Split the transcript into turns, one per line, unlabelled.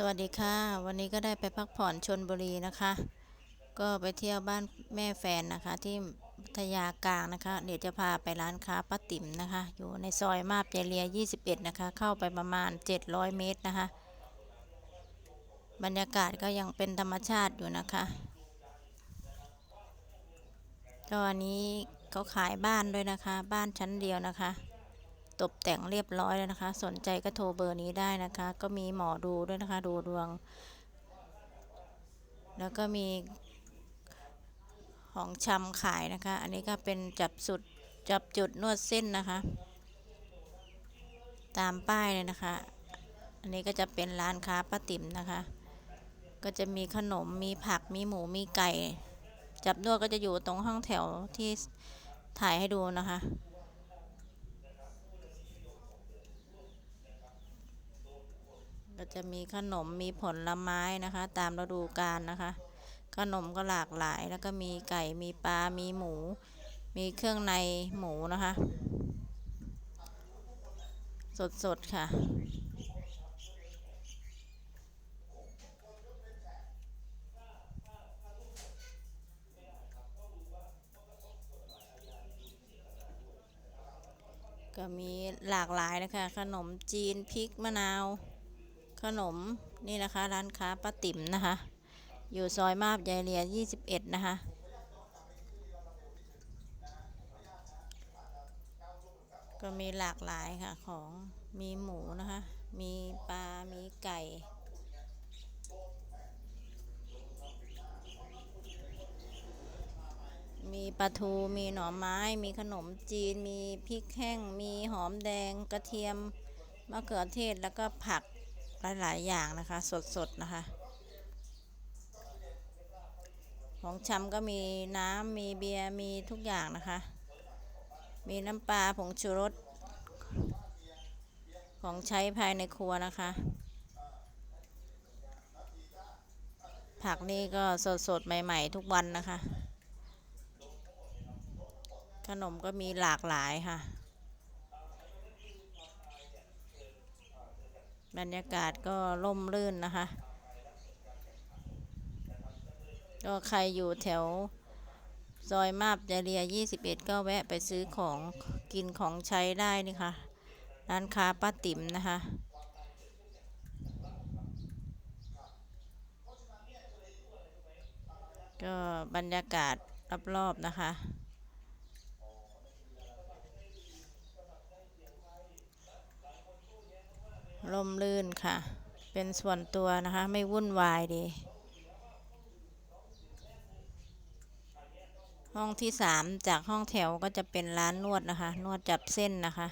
สวัสดีค่ะ วันนี้ก็ได้ไปพักผ่อนชนบุรีนะคะ ก็ไปเที่ยวบ้านแม่แฟนนะคะ ที่พัทยากลางนะคะ เดี๋ยวจะพาไปร้านค้าป้าติ๋มนะคะ อยู่ในซอยมาบใจเรีย 21 นะคะ เข้าไปประมาณ 700 เมตรนะคะ บรรยากาศก็ยังเป็นธรรมชาติอยู่นะคะก็อันนี้เขาขายบ้านด้วยนะคะ บ้านชั้นเดียวนะคะ ตกแต่งเรียบร้อยแล้วนะคะ สนใจก็โทรเบอร์นี้ได้นะคะ ก็มีหมอดูด้วยนะคะ ดูดวง แล้วก็มีของชำขายนะคะ อันนี้ก็เป็นจับสุดจับจุดนวดเส้นนะคะ ตามป้ายเลยนะคะ อันนี้ก็จะเป็นร้านค้าป้าติ๋มนะคะ ก็จะมีขนมมีผักมีหมูมีไก่ จับนวดก็จะอยู่ตรงห้องแถวที่ถ่ายให้ดูนะคะ ก็จะมีขนมมีผลไม้นะคะ ตามฤดูกาลนะคะ ขนมก็หลากหลายแล้วก็มีไก่มีปลา มีหมู มีเครื่องในหมูนะคะ สดๆค่ะก็มีหลากหลายนะคะ ขนมจีนพริกมะนาว ขนมนี่นะคะร้านค้าป้าติ๋มนะคะ อยู่ซอยมาบยายเรีย21 นะคะ ก็มีหลากหลายค่ะของมีหมูนะคะ มีปลา มีไก่มีปลาทู มีหน่อไม้ มีขนมจีน มีพริกแห้ง มีหอมแดง กระเทียม มะเขือเทศ แล้วก็ผัก หลาย ๆ อย่างนะคะ สด ๆ นะคะ ของชำก็มีน้ำ มีเบียร์ มีทุกอย่างนะคะ มีน้ำปลาผงชูรส ของใช้ภายในครัวนะคะ ผักนี่ก็สด ๆ ใหม่ ๆ ทุกวันนะคะ ขนมก็มีหลากหลายค่ะ บรรยากาศก็ร่มรื่นนะคะ ก็ใครอยู่แถวซอยมาบจาเรีย 21 ก็แวะไปซื้อของกินของใช้ได้นี่ค่ะ ร้านค้าป้าติ๋มนะคะ ก็บรรยากาศรอบๆนะคะ ล่มลื่นค่ะ เป็นส่วนตัวนะคะ ไม่วุ่นวายดี ห้องที่สามจากห้องแถวก็จะเป็นร้านนวดนะคะ นวดจับเส้นนะคะ